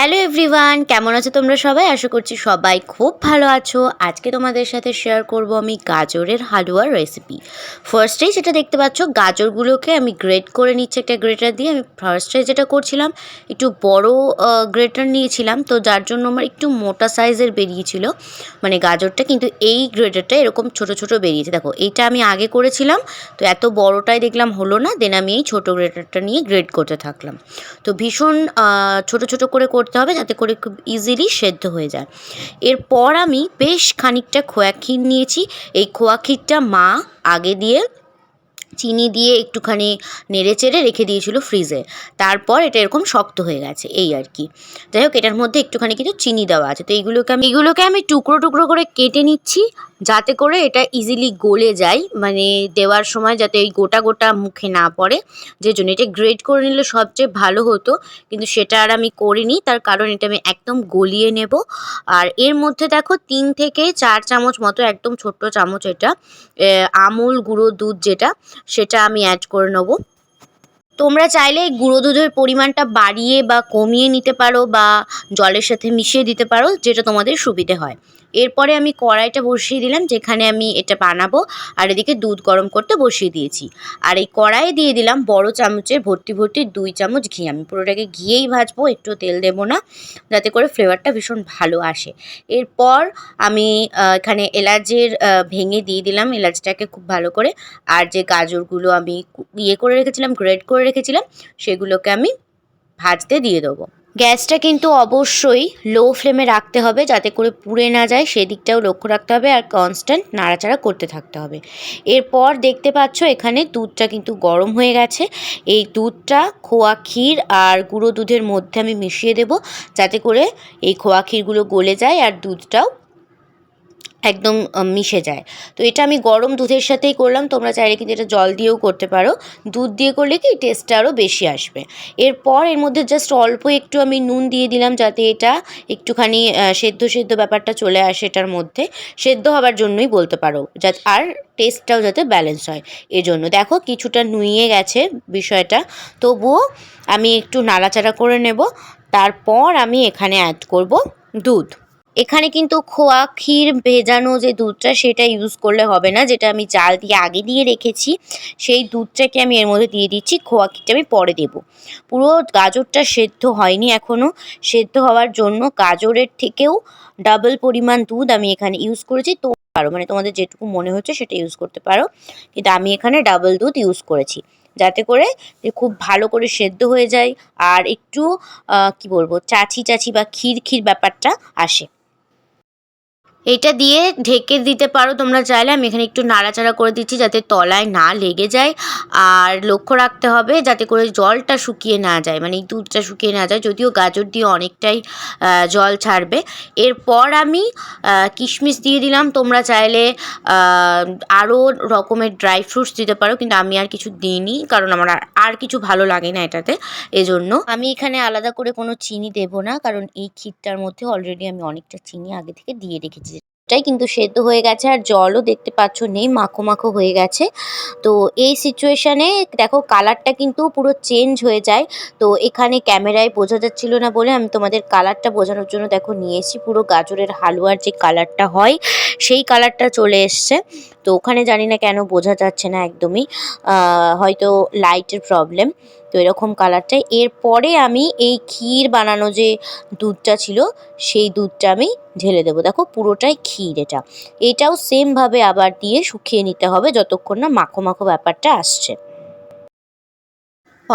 Hello everyone, কেমন আছো তোমরা সবাই? আশা করছি সবাই খুব ভালো আছো। আজকে তোমাদের সাথে শেয়ার করব আমি গাজরের হালুয়ার রেসিপি ফার্স্টেই যেটা দেখতে পাচ্ছ, গাজরগুলোকে আমি গ্রেট করে নিচ্ছি একটা গ্রেটার দিয়ে। আমি ফার্স্টে যেটা করছিলাম, একটু বড় গ্রেটার নিয়েছিলাম। তো যার জন্য আমার একটু মোটা সাইজের বেরিয়েছিল। মানে গাজরটা কিন্তু এই গ্রেটারটা এরকম ছোট ছোট বেরিয়েছে। দেখো, এইটা আমি আগে করেছিলাম। তো এত বড়টাই দেখলাম হলো না। দেন আমি এই ছোটো গ্রেটারটা নিয়ে গ্রেট করতে থাকলাম। তো ভীষণ ছোট ছোট করে করতে হবে যাতে করে খুব ইজিলি সেদ্ধ হয়ে যায়। এরপর আমি বেশ খানিকটা খোয়া ক্ষীর নিয়েছি। এই খোয়া ক্ষীরটা মা আগে দিয়ে চিনি দিয়ে একটুখানি নেড়ে চেড়ে রেখে দিয়েছিল ফ্রিজে তারপর এটা এরকম শক্ত হয়ে গেছে, এই আর কি। যাই হোক, এটার মধ্যে একটুখানি কিন্তু চিনি দেওয়া আছে। তো এইগুলোকে আমি এগুলোকে আমি টুকরো টুকরো করে কেটে নিচ্ছি, যাতে করে এটা ইজিলি গলে যায় মানে দেওয়ার সময় যাতে এই গোটা গোটা মুখে না পড়ে। যে জন্য এটা গ্রেড করে নিলে সবচেয়ে ভালো হতো, কিন্তু সেটা আর আমি করিনি। তার কারণ এটা আমি একদম গলিয়ে নেব। আর এর মধ্যে দেখো, তিন থেকে চার চামচ মতো একদম ছোট্ট চামচ এটা আমুল গুঁড়ো দুধ যেটা সেটা আমি অ্যাড করে নেব। তোমরা চাইলে গুঁড়ো দুধের পরিমাণটা বাড়িয়ে বা কমিয়ে নিতে পারো বা জলের সাথে মিশিয়ে দিতে পারো, যেটা তোমাদের সুবিধে হয়। এরপরে আমি কড়াইটা বসিয়ে দিলাম, যেখানে আমি এটা বানাবো, আর এদিকে দুধ গরম করতে বসিয়ে দিয়েছি। আর এই কড়াইয়ে দিয়ে দিলাম বড় চামচের ভর্তি ভর্তি দুই চামচ ঘি। আমি পুরোটাকে ঘিয়েই ভাজবো, একটু তেল দেবো না, যাতে করে ফ্লেভারটা ভীষণ ভালো আসে। এরপর আমি এখানে এলাচের ভেঙে দিয়ে দিলাম এলাচটাকে খুব ভালো করে। আর যে গাজরগুলো আমি ইয়ে করে রেখেছিলাম গ্রেড করে রেখেছিলাম, সেগুলোকে আমি ভাজতে দিয়ে দেবো। গ্যাসটা কিন্তু অবশ্যই লো ফ্লেমে রাখতে হবে যাতে করে পুড়ে না যায়, সেদিকটাও লক্ষ্য রাখতে হবে আর কনস্ট্যান্ট নাড়াচাড়া করতে থাকতে হবে। এরপর দেখতে পাচ্ছ এখানে দুধটা কিন্তু গরম হয়ে গেছে। এই দুধটা খোয়া ক্ষীর আর গুঁড়ো দুধের মধ্যে আমি মিশিয়ে দেব যাতে করে এই খোয়া ক্ষীরগুলো গলে যায় আর দুধটাও একদম মিশে যায়। তো এটা আমি গরম দুধের সাথেই করলাম। তোমরা চাইলে কিন্তু এটা জল দিয়েও করতে পারো। দুধ দিয়ে করলে কি টেস্টটা আরও বেশি আসবে। এরপর এর মধ্যে জাস্ট অল্প একটু আমি নুন দিয়ে দিলাম যাতে এটা একটুখানি সেদ্ধ সেদ্ধ ব্যাপারটা চলে আসে এটার মধ্যে। সেদ্ধ হওয়ার জন্যই বলতে পারো। যা আর টেস্টটাও যাতে ব্যালেন্স হয়। এজন্য দেখো কিছুটা নুইয়ে গেছে বিষয়টা। তবুও আমি একটু নাড়াচাড়া করে নেব। তারপর আমি এখানে অ্যাড করব দুধ। এখানে কিন্তু খোয়া, ক্ষীর ভেজানো যে দুধটা সেটা ইউজ করলে হবে না, যেটা আমি চাল দিয়ে আগে দিয়ে রেখেছি, সেই দুধটাকে আমি এর মধ্যে দিয়ে দিচ্ছি, খোয়া ক্ষীরটা আমি পরে দেব। পুরো গাজরটা সেদ্ধ হয়নি এখনও সেদ্ধ হওয়ার জন্য গাজরের থেকেও ডাবল পরিমাণ দুধ আমি এখানে ইউজ করেছি, তো পারো মানে তোমাদের যেটুকু মনে হচ্ছে সেটা ইউজ করতে পারো, কিন্তু আমি এখানে ডাবল দুধ ইউজ করেছি, যাতে করে খুব ভালো করে সেদ্ধ হয়ে যায়, আর একটু কি বলব চাচি চাচি বা ক্ষীর ক্ষীর ব্যাপারটা আসে। এইটা দিয়ে ঢেকে দিতে পারো। তোমরা চাইলে আমি এখানে একটু নাড়াচাড়া করে দিচ্ছি যাতে তলায় না লেগে যায়। আর লক্ষ্য রাখতে হবে যাতে করে জলটা শুকিয়ে না যায় মানে এই দুধটা শুকিয়ে না যায়, যদিও গাজর দিয়ে অনেকটাই জল ছাড়বে। এরপর আমি কিশমিশ দিয়ে দিলাম। তোমরা চাইলে আরও রকমের ড্রাই ফ্রুটস দিতে পারো, কিন্তু আমি আর কিছু দিইনি, কারণ আমার আর কিছু ভালো লাগে না এটাতে। এজন্য আমি এখানে আলাদা করে কোনো চিনি দেবো না, কারণ এই ক্ষীরটার মধ্যে অলরেডি আমি অনেকটা চিনি আগে থেকে দিয়ে রেখেছি। এটাই কিন্তু সেদ্ধ হয়ে গেছে আর জলও দেখতে পাচ্ছ নেই, মাখো মাখো হয়ে গেছে। তো এই সিচুয়েশানে দেখো কালারটা কিন্তু পুরো চেঞ্জ হয়ে যায়। তো এখানে ক্যামেরায় বোঝা যাচ্ছিল না বলে আমি তোমাদের কালারটা বোঝানোর জন্য দেখো নিয়ে এসেছি। পুরো গাজরের হালুয়ার যে কালারটা হয়, সেই কালারটা চলে এসছে। তো ওখানে জানি না কেন বোঝা যাচ্ছে না একদমই। হয়তো লাইটের প্রবলেম তো এরকম কালারটাই এরপরে আমি এই ক্ষীর বানানো যে দুধটা ছিল, সেই দুধটা আমি ঢেলে দেবো। দেখো পুরোটাই ক্ষীর এটা। এটাও সেমভাবে আবার দিয়ে শুকিয়ে নিতে হবে যতক্ষণ না মাখো মাখো ব্যাপারটা আসছে।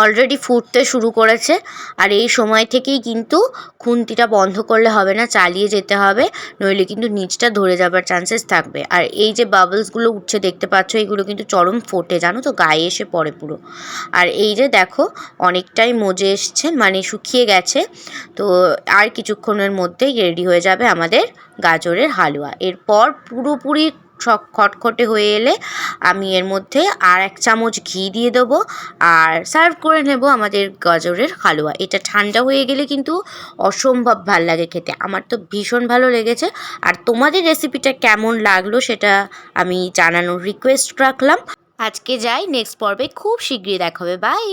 অলরেডি ফুটতে শুরু করেছে। আর এই সময় থেকেই কিন্তু খুন্তিটা বন্ধ করলে হবে না, চালিয়ে যেতে হবে, নইলে কিন্তু নিচটা ধরে যাবার চান্সেস থাকবে। আর এই যে বাবলসগুলো উঠছে, দেখতে পাচ্ছ এইগুলো কিন্তু চরম ফোটে, জানো তো, গায়ে এসে পড়ে পুরো। আর এই যে দেখো, অনেকটাই মজে এসছে মানে শুকিয়ে গেছে। তো আর কিছুক্ষণের মধ্যেই রেডি হয়ে যাবে আমাদের গাজরের হালুয়া। এরপর পুরোপুরি সব খটখটে হয়ে এলে আমি এর মধ্যে আর এক চামচ ঘি দিয়ে দেবো আর সার্ভ করে নেব আমাদের গাজরের হালুয়া। এটা ঠান্ডা হয়ে গেলে কিন্তু অসম্ভব ভালো লাগে খেতে। আমার তো ভীষণ ভালো লেগেছে। আর তোমাদের রেসিপিটা কেমন লাগল সেটা আমি জানানোর রিকোয়েস্ট রাখলাম। আজকে যাই নেক্সট পর্বে খুব শীঘ্রই দেখাবে। বাই